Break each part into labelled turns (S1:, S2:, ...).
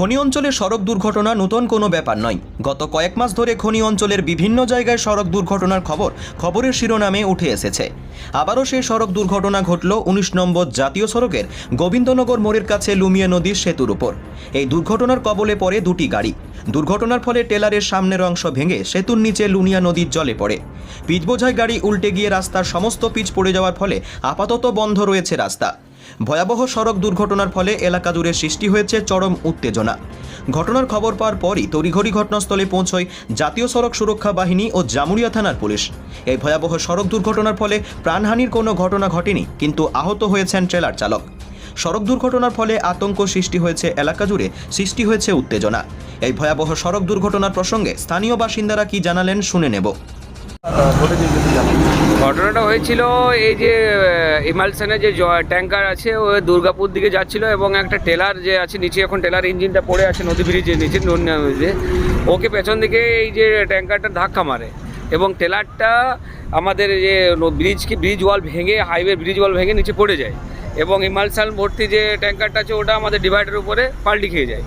S1: খনি অঞ্চলে সড়ক দুর্ঘটনা নতুন কোনো ব্যাপার নয়। গত কয়েক মাস ধরে খনি অঞ্চলের বিভিন্ন জায়গায় সড়ক দুর্ঘটনার খবর, খবরের শিরোনামে উঠে এসেছে। আবারও সেই সড়ক দুর্ঘটনা ঘটল উনিশ নম্বর জাতীয় সড়কের গোবিন্দনগর মোড়ের কাছে লুমিয়া নদীর সেতুর উপর। এই দুর্ঘটনার কবলে পড়ে দুটি গাড়ি। দুর্ঘটনার ফলে টেলারের সামনের অংশ ভেঙে সেতুর নিচে লুনিয়া নদীর জলে পড়ে। পিচ বোঝাই গাড়ি উল্টে গিয়ে রাস্তার সমস্ত পিচ পড়ে যাওয়ার ফলে আপাতত বন্ধ রয়েছে রাস্তা। ভয়াবহ সড়ক দুর্ঘটনার ফলে এলাকা জুড়ে সৃষ্টি হয়েছে চরম উত্তেজনা। ঘটনার খবর পাওয়ার পরই তড়িঘড়ি ঘটনাস্থলে পৌঁছয় জাতীয় সড়ক সুরক্ষা বাহিনী ও জামুরিয়া থানার পুলিশ। এই ভয়াবহ সড়ক দুর্ঘটনার ফলে প্রাণহানির কোনো ঘটনা ঘটেনি, কিন্তু আহত হয়েছেন ট্রেলার চালক। সড়ক দুর্ঘটনার ফলে আতঙ্ক সৃষ্টি হয়েছে এলাকা জুড়ে, সৃষ্টি হয়েছে উত্তেজনা। এই ভয়াবহ সড়ক দুর্ঘটনার প্রসঙ্গে স্থানীয় বাসিন্দারা কি জানালেন শুনে নেব।
S2: ঘটনাটা হয়েছিল এই যে ইমালসানের যে ট্যাঙ্কার আছে, ও দুর্গাপুর দিকে যাচ্ছিল এবং একটা টেলার যে আছে, নিচে এখন টেলার ইঞ্জিনটা পড়ে আছে, নদী ব্রিজের নিচে নদীতে ওকে পেছন দিকে এই যে ট্যাঙ্কারটা ধাক্কা মারে এবং টেলারটা আমাদের যে ব্রিজ কি, ব্রিজ ওয়াল ভেঙে, হাইওয়ে ব্রিজ ওয়াল ভেঙে নিচে পড়ে যায় এবং ইমালসান ভর্তি যে ট্যাঙ্কারটা আছে, ওটা আমাদের ডিভাইডের উপরে পাল্টি খেয়ে যায়।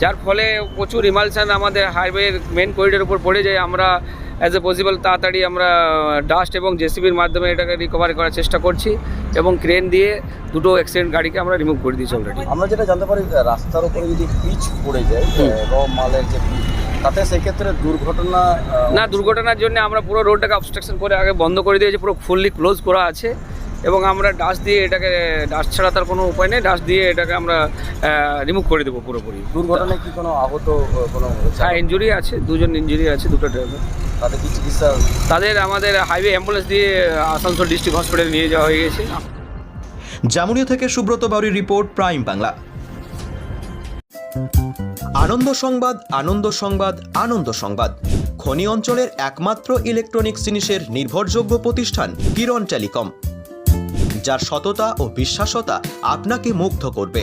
S2: যার ফলে প্রচুর ইমালসান আমাদের হাইওয়ের মেন করিডোর উপর পড়ে যায়। আমরা অ্যাজ এ পসিবল তাড়াতাড়ি আমরা ডাস্ট এবং জেসিবির মাধ্যমে এটাকে রিকভারি করার চেষ্টা করছি এবং ক্রেন দিয়ে দুটো অ্যাক্সিডেন্ট গাড়িকে আমরা রিমুভ করে দিয়েছি অলরেডি
S3: আমরা যেটা জানতে পারি রাস্তার উপরে যদি পিচ পড়ে যায় র মালের যে তাতে সেক্ষেত্রে দুর্ঘটনা
S2: না দুর্ঘটনার জন্য আমরা পুরো রোডটাকে অবস্ট্রাকশন করে আগে বন্ধ করে দিয়েছি পুরো ফুললি ক্লোজ করা আছে এবং আমরা ডাস্ট দিয়ে এটাকে ডাস্ট ছাড়া তার কোনো উপায় নেই ডাস্ট দিয়ে এটাকে আমরা রিমুভ করে দেবো পুরোপুরি।
S3: দুর্ঘটনায় কি কোনো আহত কোনো
S2: হ্যাঁ ইঞ্জুরি আছে দুজন ইঞ্জুরি আছে দুটো ড্রাইভার
S3: তাদের কি চিকিৎসা
S2: তাদের আমাদের হাইওয়ে অ্যাম্বুলেন্স দিয়ে আসানসোল ডিস্ট্রিক্ট হসপিটালে নিয়ে যাওয়া হয়ে গেছে।
S1: জামুরিয়া থেকে সুব্রত বাউরির রিপোর্ট প্রাইম বাংলা। আনন্দ সংবাদ আনন্দ সংবাদ আনন্দ সংবাদ। খনি অঞ্চলের একমাত্র ইলেকট্রনিক্স জিনিসের নির্ভরযোগ্য প্রতিষ্ঠান কিরণ টেলিকম। যার সততা ও বিশ্বাসতা আপনাকে মুগ্ধ করবে।